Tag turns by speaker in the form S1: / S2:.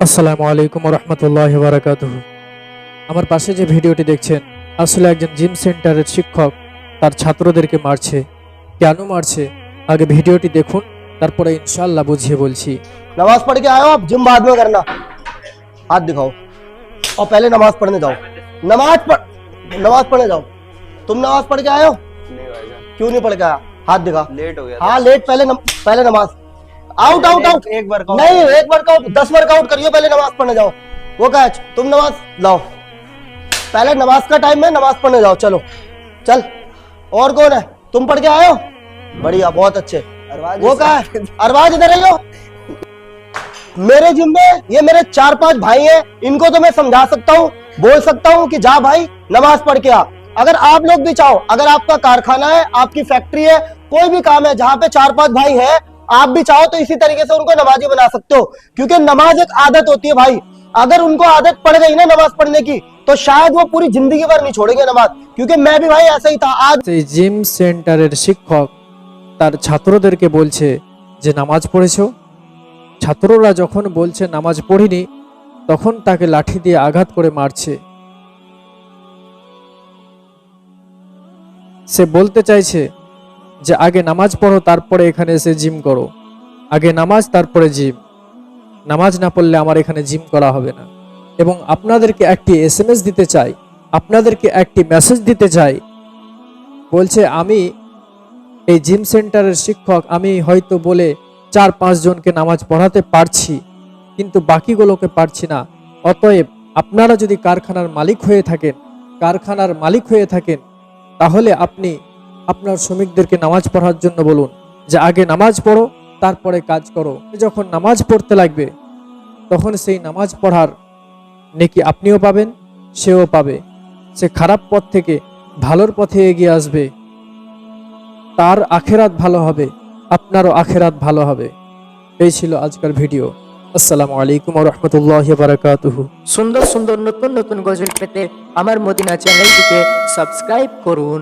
S1: আসসালামু আলাইকুম রহমতুল্লাহ বারাকাতুহ আমার পাশে যে ভিডিওটি দেখছেন আসলে একজন জিম সেন্টারের শিক্ষক তার ছাত্রদেরকে মারছে কেন মারছে আগে ভিডিওটি দেখুন তারপরে ইনশাল্লাহ বুঝিয়ে বলছি
S2: नमाज पढ़ के आए हो आप जिम बाद में करना हाथ दिखाओ और पहले नमाज पढ़ने जाओ नमाज पढ़ नमाज पढ़ने जाओ तुम नमाज पढ़ के आए हो
S3: नहीं भाईजान
S2: क्यों नहीं पढ़ के आया हाथ दिखा
S3: लेट हो गया था।
S2: हाँ लेट पहले नम, पहले नमाज आउट आउट आउट
S3: एक वर्कआउट
S2: नहीं एक वर्कआउट दस वर्कआउट करियो पहले नमाज़ पढ़ने जाओ। वो कैच तुम नमाज़ लाओ। पहले नमाज़ का टाइम है नमाज़ पढ़ने जाओ चलो। चल और कौन है? तुम पढ़ के आयो बढ़िया बहुत अच्छे। वो कहा है अरबाज इधर आइयो मेरे जिम में ये मेरे चार पाँच भाई हैं इनको तो मैं समझा सकता हूँ बोल सकता हूँ कि जा भाई नमाज़ पढ़ के आ। अगर आप लोग भी चाहो अगर आपका कारखाना है आपकी फैक्ट्री है कोई भी काम है जहाँ पे चार पाँच भाई हैं आप भी चाहो तो इसी तरीके से उनको नमाजी बना सकते हो क्योंकि नमाज एक आदत होती है भाई अगर उनको आदत पड़ गई ना नमाज पढ़ने की तो शायद वो पूरी जिंदगी भर नहीं छोड़ेंगे नमाज क्योंकि मैं भी भाई ऐसा ही था आज
S1: সেই জিম সেন্টারের শিক্ষক তার ছাত্রদেরকে বলছে যে নামাজ পড়েছো ছাত্ররা যখন বলছে নামাজ পড়িনি তখন তাকে লাঠি দিয়ে আঘাত করে মারছে সে বলতে চাইছে যে আগে নামাজ পড়ো, তারপরে এখানে এসে জিম করো। আগে নামাজ, তারপরে জিম। নামাজ না পড়লে আমার এখানে জিম করা হবে না। এবং আপনাদেরকে একটি এসএমএস দিতে চাই, আপনাদেরকে একটি মেসেজ দিতে চাই। বলছে, আমি এই জিম সেন্টারের শিক্ষক, আমি হয়তো বলে চার পাঁচ জনকে নামাজ পড়াতে পারছি, কিন্তু বাকিগুলোকে পারছি না। অতএব আপনারা যদি কারখানার মালিক হয়ে থাকেন, কারখানার মালিক হয়ে থাকেন, তাহলে আপনি আপনার শ্রমিকদেরকে নামাজ পড়ার জন্য বলুন যে, আগে নামাজ পড়ো, তারপরে কাজ করো। যখন নামাজ পড়তে লাগবে, তখন সেই নামাজ পড়ার নেকি আপনিও পাবেন, সেও পাবে। সে খারাপ পথ থেকে ভালোর পথে এগিয়ে আসবে। তার আখেরাত ভালো হবে, আপনারও আখেরাত ভালো হবে। এই ছিল আজকের ভিডিও। আসসালামু আলাইকুম রহমতুল্লাহ বারাকাতুহু
S4: সুন্দর সুন্দর, নতুন নতুন গজল পেতে আমার মদিনা চ্যানেলটিকে সাবস্ক্রাইব করুন।